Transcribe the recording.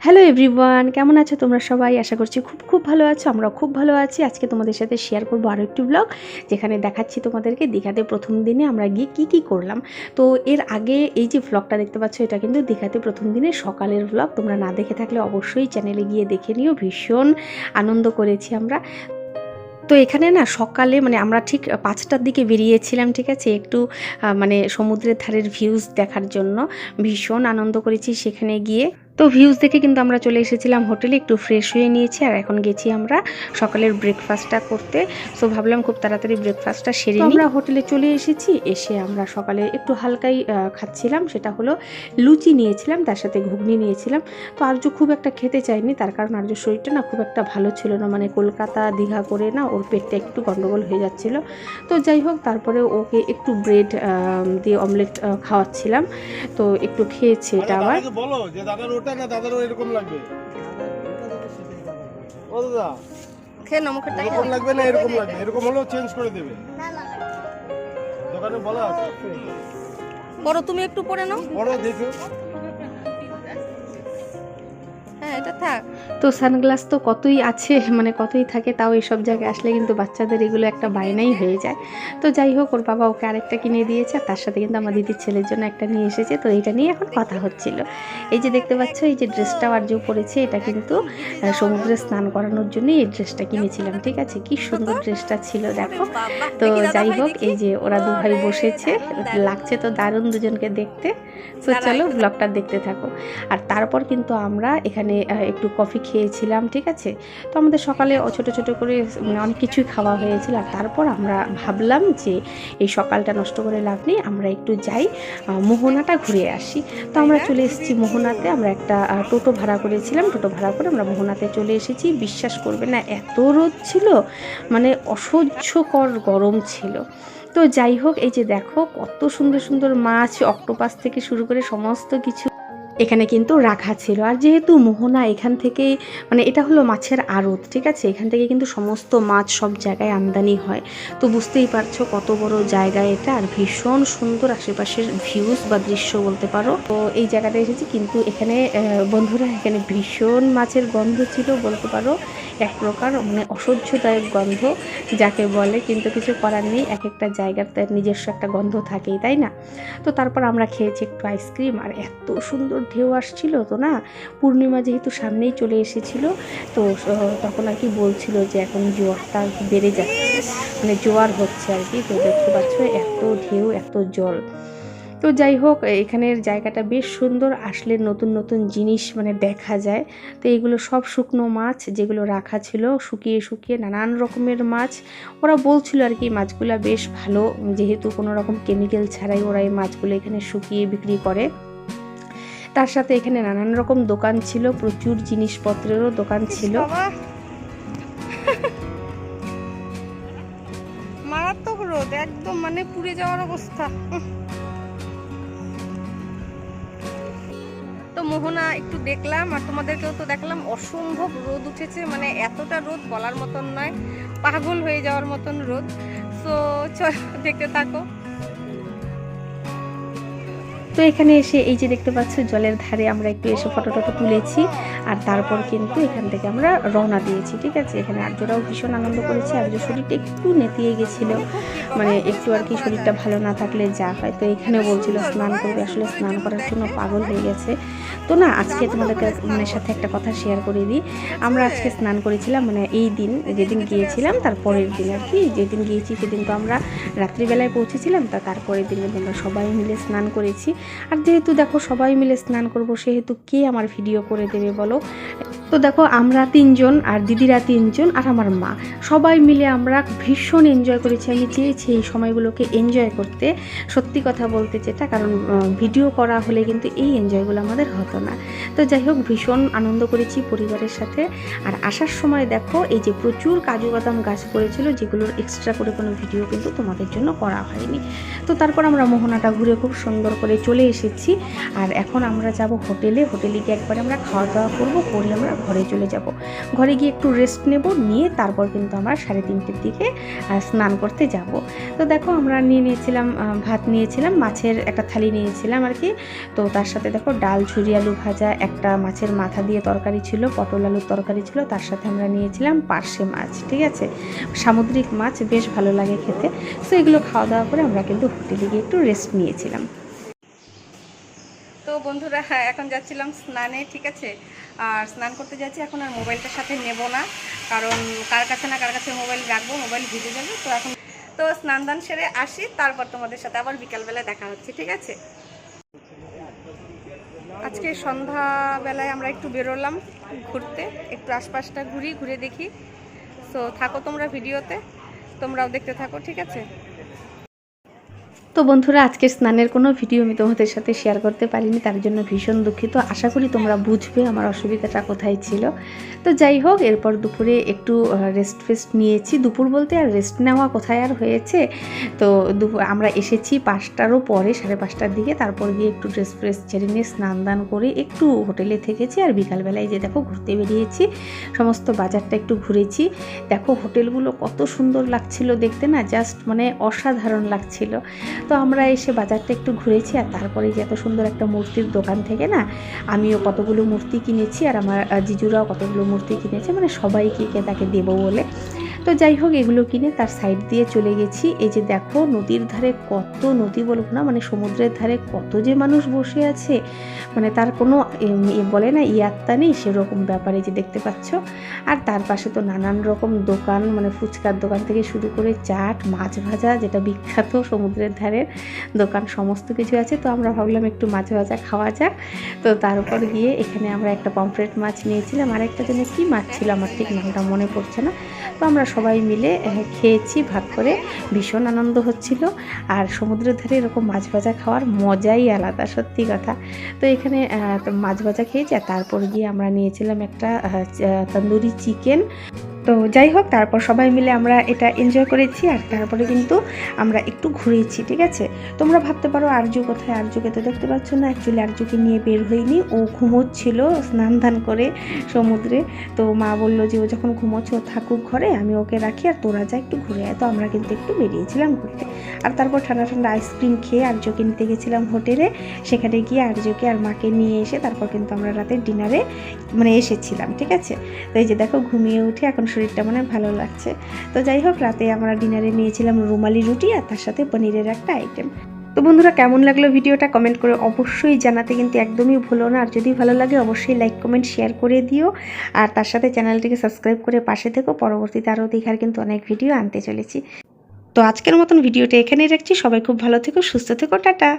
Hello everyone কেমন আছো তোমরা সবাই? আশা করছি খুব খুব ভালো আছো আমরা খুব ভালো আছি। আজকে তোমাদের সাথে শেয়ার করব আরও একটি ব্লগ যেখানে দেখাচ্ছি তোমাদেরকে দীঘাতে প্রথম দিনে আমরা গিয়ে কী কী করলাম। তো এর আগে এই যে ব্লগটা দেখতে পাচ্ছ, এটা কিন্তু দীঘাতে প্রথম দিনে সকালের ব্লগ তোমরা না দেখে থাকলে অবশ্যই চ্যানেলে গিয়ে দেখে নিও, ভীষণ আনন্দ করেছি আমরা। তো এখানে না সকালে মানে আমরা ঠিক পাঁচটার দিকে বেরিয়েছিলাম, ঠিক আছে? একটু মানে সমুদ্রের ধারের ভিউজ দেখার জন্য ভীষণ আনন্দ করেছি সেখানে গিয়ে। তো ভিউজ দেখে কিন্তু আমরা চলে এসেছিলাম হোটেলে একটু ফ্রেশ হয়ে নিয়েছি আর এখন গেছি আমরা সকালের ব্রেকফাস্টটা করতে। সো ভাবলাম খুব তাড়াতাড়ি ব্রেকফাস্টটা সেরে নিই। আমরা হোটেলে চলে এসেছি এসে আমরা সকালে একটু হালকাই খাচ্ছিলাম। সেটা হলো লুচি নিয়েছিলাম তার সাথে ঘুগনি নিয়েছিলাম। তো আর্য খুব একটা খেতে চাইনি তার কারণ আর্য শরীরটা না খুব একটা ভালো ছিল না। মানে কলকাতা দীঘা করে না ওর পেটটা একটু গন্ডগোল হয়ে যাচ্ছিল। তো যাই হোক তারপরে ওকে একটু ব্রেড দিয়ে অমলেট খাওয়াচ্ছিলাম। তো একটু খেয়েছে এটা আবার। না দাদারও এরকম লাগবে। ও দাদা খেয়ে নাও মুখেরটা এরকম লাগবে না এরকম লাগবে। এরকম হলেও চেঞ্জ করে দেবে। দোকানে বলা আছে। বড় তুমি একটু পরে নাও। বড় দেখো। হ্যাঁ এটা থাক। তো সানগ্লাস তো কতই আছে মানে কতই থাকে তাও এইসব জায়গায় আসলে কিন্তু বাচ্চাদের এগুলো একটা বায়নাই হয়ে যায়। তো যাই হোক ওর বাবা ওকে আরেকটা কিনে দিয়েছে আর তার সাথে কিন্তু আমার দিদির ছেলের জন্য একটা নিয়ে এসেছে। তো এটা নিয়ে এখন কথা হচ্ছিল। এই যে দেখতে পাচ্ছ এই যে ড্রেসটা আর যে পরেছে এটা কিন্তু সমুদ্রে স্নান করানোর জন্য এই ড্রেসটা কিনেছিলাম ঠিক আছে? কি সুন্দর ড্রেসটা ছিল দেখো। তো যাই হোক এই যে ওরা দু ভাই বসেছে লাগছে তো দারুণ দুজনকে দেখতে। তো চলো ব্লগটা দেখতে থাকো। আর তারপর কিন্তু আমরা এখানে একটু কফি খেয়েছিলাম, ঠিক আছে? তো আমাদের সকালে ছোটো ছোটো করে অনেক কিছুই খাওয়া হয়েছিল আর তারপর আমরা ভাবলাম যে এই সকালটা নষ্ট করে লাভ নেই, আমরা একটু যাই মোহনাটা ঘুরে আসি। তো আমরা চলে এসেছি মোহনাতে, আমরা একটা টোটো ভাড়া করেছিলাম, টোটো ভাড়া করে আমরা মোহনাতে চলে এসেছি। বিশ্বাস করবে না, এত রোদ ছিল মানে অসহ্যকর গরম ছিল। তো যাই হোক, এই যে দেখো, কত সুন্দর সুন্দর মাছ, অক্টোপাস থেকে শুরু করে সমস্ত কিছু এখানে কিন্তু রাখা ছিল। আর যেহেতু মোহনা এখান থেকে মানে এটা হলো মাছের আড়ত, ঠিক আছে? এখান থেকে কিন্তু সমস্ত মাছ সব জায়গায় আমদানি হয়। তো বুঝতেই পারছ কত বড় জায়গা এটা। আর ভীষণ সুন্দর আশেপাশের ভিউজ বা দৃশ্য বলতে পারো। তো এই জায়গাটা এসেছি কিন্তু এখানে বন্ধুরা, এখানে ভীষণ মাছের গন্ধ ছিল বলতে পারো। এক প্রকার মানে অসহ্যদায়ক গন্ধ যাকে বলে, কিন্তু কিছু করার নেই। এক একটা জায়গার তার নিজস্ব একটা গন্ধ থাকেই, তাই না? তো তারপর আমরা খেয়েছি একটু আইসক্রিম আর এত সুন্দর ঢেউ আসছিল তো না? পূর্ণিমা যেহেতু সামনেই চলে এসেছিল, তো তখন আর কি বলছিল যে এখন জোয়ারটা বেড়ে যাচ্ছে। মানে জোয়ার হচ্ছে আর কি, তো দেখতে পাচ্ছ এত ঢেউ, এত জল। তো যাই হোক, এখানের জায়গাটা বেশ সুন্দর, আসলে নতুন নতুন জিনিস মানে দেখা যায়। তো এইগুলো সব শুকনো মাছ যেগুলো রাখা ছিল, শুকিয়ে শুকিয়ে নানান রকমের মাছ। ওরা বলছিল আর কি, মাছগুলো বেশ ভালো, যেহেতু কোনো রকম কেমিক্যাল ছাড়াই ওরা এই মাছগুলো এখানে শুকিয়ে বিক্রি করে। তার সাথে এখানে নানান রকম দোকান ছিল, প্রচুর জিনিসপত্রেরও দোকান ছিল। মারাত্মক রোদ, একদম মানে পুড়ে যাওয়ার অবস্থা। তো মোহনা, একটু দেখলাম, আর তোমাদেরকেও তো দেখলাম, অসম্ভব রোদ উঠেছে মানে এতটা রোদ বলার মতন নয়, পাগল হয়ে যাওয়ার মতন রোদ। তো চল, দেখতে থাকো। তো এখানে এসে এই যে দেখতে পাচ্ছ, জলের ধারে আমরা একটু এসে ফটো টটো তুলেছি। আর তারপর কিন্তু এখান থেকে আমরা রওনা দিয়েছি, ঠিক আছে? এখানে আর্যরাও ভীষণ আনন্দ করেছে। আর্য শরীরটা একটু নেতিয়ে গেছিল মানে একটু আর কি শরীরটা ভালো না থাকলে যা হয়। তো এখানে বলছিল, স্নান করবে। আসলে স্নান করার জন্য পাগল হয়ে গেছে। তো না, আজকে তোমাদের মানে সাথে একটা কথা শেয়ার করে দিই। আমরা আজকে স্নান করেছিলাম মানে এই দিন, যেদিন গিয়েছিলাম, তার পরের দিন আর কি। যেদিন গিয়েছি, সেদিন তো আমরা রাত্রিবেলায় পৌঁছেছিলাম, তা তারপরের দিন আমরা সবাই মিলে স্নান করেছি। আর যেহেতু দেখো সবাই মিলে স্নান করব সেহেতু কে আমার ভিডিও করে দেবে বলো? তো দেখো, আমরা তিনজন আর দিদিরা তিনজন আর আমার মা। সবাই মিলে আমরা ভীষণ এনজয় করেছি। আমি চেয়েছি এই সময়গুলোকে এনজয় করতে। সত্যি কথা বলতে যেটা, কারণ ভিডিও করা হলে কিন্তু এই এনজয়গুলো আমাদের হতো না। তো যাই হোক, ভীষণ আনন্দ করেছি পরিবারের সাথে। আর আসার সময় দেখো, এই যে প্রচুর কাজু বাদাম গাছ পড়েছিল, যেগুলোর এক্সট্রা করে কোনো ভিডিও কিন্তু তোমাদের জন্য করা হয়নি। তো তারপর আমরা মোহনাটা ঘুরে খুব সুন্দর করে চলে এসেছি। আর এখন আমরা যাব হোটেলে। হোটেলে গিয়ে একবার আমরা খাওয়া দাওয়া করব, করে আমরা ঘরে চলে যাব। ঘরে গিয়ে একটু রেস্ট নেব, নিয়ে তারপর কিন্তু আমরা সাড়ে তিনটের দিকে স্নান করতে যাব। তো দেখো আমরা নিয়ে নিয়েছিলাম ভাত নিয়েছিলাম, মাছের একটা থালি নিয়েছিলাম আর কি। তো তার সাথে দেখো ডাল, ঝুরি আলু ভাজা, একটা মাছের মাথা দিয়ে তরকারি ছিল, পটল আলুর তরকারি ছিল, তার সাথে আমরা নিয়েছিলাম পার্শে মাছ, ঠিক আছে? সামুদ্রিক মাছ, বেশ ভালো লাগে খেতে। সো এগুলো খাওয়া দাওয়া করে আমরা কিন্তু হোটেলে গিয়ে একটু রেস্ট নিয়েছিলাম। তো বন্ধুরা, এখন যাচ্ছিলাম স্নানে, ঠিক আছে? আর স্নান করতে যাচ্ছি এখন, আর মোবাইলটার সাথে নেব না। কারণ কার কাছে না কার কাছে মোবাইল রাখব, মোবাইল ভিজে যাবে, তো এখন তো স্নান দান সেরে আসি, তারপর তোমাদের সাথে আবার বিকালবেলায় দেখা হচ্ছে, ঠিক আছে? আজকে সন্ধ্যাবেলায় আমরা একটু বেরোলাম ঘুরতে, একটু আশপাশটা ঘুরি, ঘুরে দেখি। তো থাকো তোমরা ভিডিওতে, তোমরাও দেখতে থাকো, ঠিক আছে? তো বন্ধুরা, আজকের স্নানের কোনো ভিডিও আমি তোমাদের সাথে শেয়ার করতে পারিনি, তার জন্য ভীষণ দুঃখিত। আশা করি তোমরা বুঝবে আমার অসুবিধাটা কোথায় ছিল। তো যাই হোক, এরপর দুপুরে একটু রেস্ট ফেস্ট নিয়েছি। দুপুর বলতে আর রেস্ট নেওয়া কোথায় আর হয়েছে? তো দুপুর আমরা এসেছি পাঁচটারও পরে, সাড়ে পাঁচটার দিকে। তারপর গিয়ে একটু ড্রেস ফ্রেস ছেড়ে নিয়ে স্নান দান করে একটু হোটেলে থেকেছি। আর বিকালবেলায় যে দেখো ঘুরতে বেরিয়েছি, সমস্ত বাজারটা একটু ঘুরেছি। দেখো হোটেলগুলো কত সুন্দর লাগছিল দেখতে না জাস্ট মানে অসাধারণ লাগছিল। তো আমরা এসে বাজারটা একটু ঘুরেছি আর তারপরে যে এত সুন্দর একটা মূর্তির দোকান থেকে না, আমিও কতগুলো মূর্তি কিনেছি আর আমার জিজুরাও কতগুলো মূর্তি কিনেছে মানে সবাইকে তাকে দেবো বলে। তো যাই হোক, এগুলো কিনে তার সাইড দিয়ে চলে গেছি। এই যে দেখো, নদীর ধারে কত নদী বলব না মানে সমুদ্রের ধারে কত যে মানুষ বসে আছে মানে তার কোনো বলে না, ইয়াত্তা নেই, সেরকম ব্যাপারে যে দেখতে পাচ্ছ। আর তার পাশে তো নানান রকম দোকান মানে ফুচকার দোকান থেকে শুরু করে চাট, মাছ ভাজা, যেটা বিখ্যাত সমুদ্রের ধারের দোকান, সমস্ত কিছু আছে। তো আমরা ভাবলাম একটু মাছ ভাজা খাওয়া যাক। তো তার উপর গিয়ে এখানে আমরা একটা পমফ্রেট মাছ নিয়েছিলাম। আর একটা যেন কী, মাছ ছিল আমার ঠিক নামটা মনে পড়ছে না। তো আমরা সবাই মিলে খেয়েছি ভাগ করে। ভীষণ আনন্দ হচ্ছিল। আর সমুদ্রের ধারে এরকম মাছ ভাজা খাওয়ার মজাই আলাদা, সত্যি কথা। তো এখানে মাছ ভাজা খেয়েছি। আর তারপর গিয়ে আমরা নিয়েছিলাম একটা তন্দুরি চিকেন। তো যাই হোক, তারপর সবাই মিলে আমরা এটা এনজয় করেছি আর তারপরে কিন্তু আমরা একটু ঘুরেছি, ঠিক আছে? তোমরা ভাবতে পারো আর্য কোথায়? আর্যকে তো দেখতে পাচ্ছ না অ্যাকচুয়ালি আর্যকে নিয়ে বের হইনি। ও ঘুমোচ্ছিল স্নান ধান করে সমুদ্রে। তো মা বলল যে ও যখন ঘুমোচ্ছে, ও থাকুক ঘরে, আমি ওকে রাখি আর তোরা যা একটু ঘুরে আয়। তো আমরা কিন্তু একটু বেরিয়েছিলাম ঘুরতে। আর তারপর ঠান্ডা ঠান্ডা আইসক্রিম খেয়ে আর্যকে নিতে গেছিলাম হোটেলে। সেখানে গিয়ে আর্যকে আর মাকে নিয়ে এসে তারপর কিন্তু আমরা রাতের ডিনারে মানে এসেছিলাম, ঠিক আছে? তো এই যে দেখো, ঘুমিয়ে উঠে এখন শরীরটা মানে ভালো লাগছে। তো যাই হোক, রাতে আমরা ডিনারে নিয়েছিলাম রুমালি রুটি আর তার সাথে পনিরের একটা আইটেম তো বন্ধুরা, কেমন লাগল ভিডিওটা কমেন্ট করে অবশ্যই জানাতে কিন্তু একদমই ভুলো না। আর যদি ভালো লাগে, অবশ্যই লাইক কমেন্ট শেয়ার করে দিও। আর তার সাথে চ্যানেলটিকে সাবস্ক্রাইব করে পাশে থেকো। পরবর্তীতে আরও দেখার কিন্তু অনেক ভিডিও আনতে চলেছি। তো আজকের মতন ভিডিওটা এখানেই রাখছি। সবাই খুব ভালো থেকো, সুস্থ থেকো, টাটা!